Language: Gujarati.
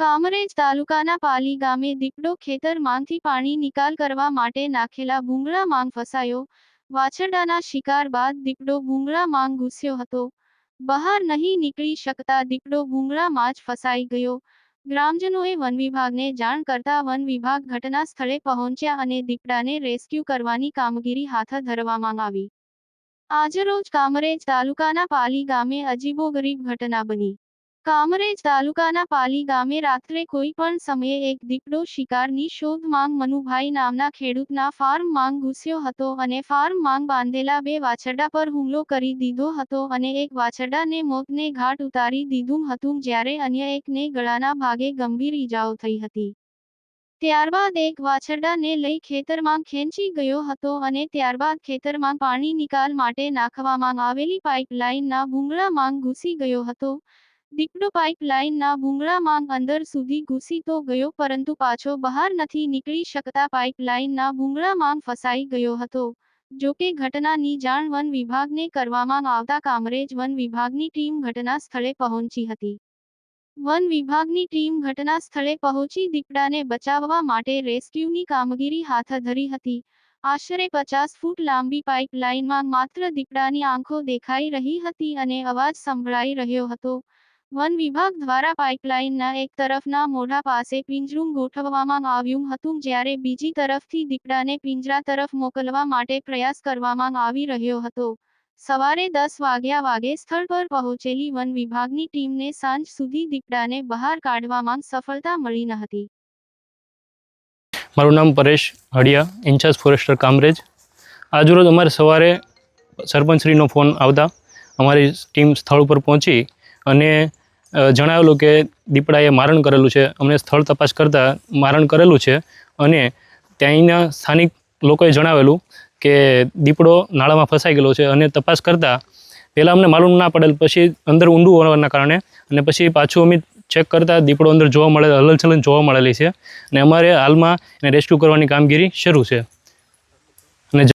કામરેજ તાલુકાના પાલી ગામે દીપડો ખેતરમાંથી પાણી નિકાલ કરવા માટે નાખેલા ભૂંગળા માંગ ફસાયો. વાછરડાના શિકાર બાદ દીપડો ભૂંગળા માંગ ઘૂસ્યો હતો. બહાર નહીં નીકળી શકતા દીપડો ભૂંગળામાં જ ફસાઈ ગયો. ગ્રામજનોએ વન વિભાગને જાણ કરતા વન વિભાગ ઘટના સ્થળે પહોંચ્યા અને દીપડાને રેસ્ક્યુ કરવાની કામગીરી હાથ ધરવામાં આવી. આજરોજ કામરેજ તાલુકાના પાલી ગામે અજીબોગરીબ ઘટના બની. કામરેજ તાલુકાના પાલી ગામે રાત્રે કોઈ પણ સમયે એક દીપડો શિકારની શોધ માંગ મનુભાઈ નામના ખેડૂતના ફાર્મ માંગ ઘૂસ્યો હતો અને ફાર્મ માંગ બાંધેલા બે વાછરડા પર હુમલો કરી દીધો હતો અને એક વાછરડાને મોતને ઘાટ ઉતારી દીધું હતું જ્યારે અન્ય એકને ગળાના ભાગે ગંભીર ઈજાઓ થઈ હતી. ત્યારબાદ એક વાછરડાને લઈ ખેતરમાં ખેંચી ગયો હતો અને ત્યારબાદ ખેતરમાં પાણી નિકાલ માટે નાખવામાં આવેલી પાઇપલાઇનના ભૂંગળામાં ઘૂસી ગયો હતો. દીપડો પાઇપલાઇનના ભૂંગળામાં અંદર સુધી ઘૂસી તો ગયો, પરંતુ પાછો બહાર નથી નીકળી શકતા પાઇપલાઇનના ભૂંગળામાં ફસાઈ ગયો હતો. જો કે ઘટનાની જાણ વન વિભાગને કરવામાં આવતા કામરેજ વન વિભાગની ટીમ ઘટના સ્થળે પહોંચી હતી. વન વિભાગની ટીમ ઘટના સ્થળે પહોંચી દીપડાને બચાવવા માટે રેસ્ક્યુની કામગીરી હાથ ધરી હતી. આશરે પચાસ ફૂટ લાંબી પાઇપલાઇનમાં માત્ર દીપડાની આંખો દેખાઈ રહી હતી અને અવાજ સંભળાઈ રહ્યો હતો. વન વિભાગ દ્વારા પાઇપલાઇનના એક તરફના મોઢા પાસે પિંજરું ગોઠવવામાં આવ્યું હતું, જ્યારે બીજી તરફથી દીપડાને પિંજરા તરફ મોકલવા માટે પ્રયાસ કરવામાં આવી રહ્યો હતો. સવારે દસ વાગ્યા વાગે સ્થળ પર પહોંચેલી વન વિભાગની ટીમને સાંજ સુધી દીપડાને બહાર કાઢવામાં સફળતા મળી ન હતી. મારું નામ પરેશ હડિયા, ઇન્ચાર્જ ફોરેસ્ટર કામરેજ. આજરોજ અમારે સવારે સરપંચશ્રીનો ફોન આવતા. અમારી ટીમ સ્થળ ઉપર પહોંચી અને જણાવેલું કે દીપડાએ મારણ કરેલું છે. અમને સ્થળ તપાસ કરતાં મારણ કરેલું છે અને ત્યાંના સ્થાનિક લોકોએ જણાવેલું કે દીપડો નાળામાં ફસાઈ ગયેલો છે અને તપાસ કરતાં પહેલાં અમને માલુમ ના પડેલ, પછી અંદર ઊંડું હોવાના કારણે અને પછી પાછું અમે ચેક કરતાં દીપડો અંદર જોવા મળે, હલનચલન જોવા મળેલી છે અને અમારે હાલમાં એને રેસ્ક્યુ કરવાની કામગીરી શરૂ છે.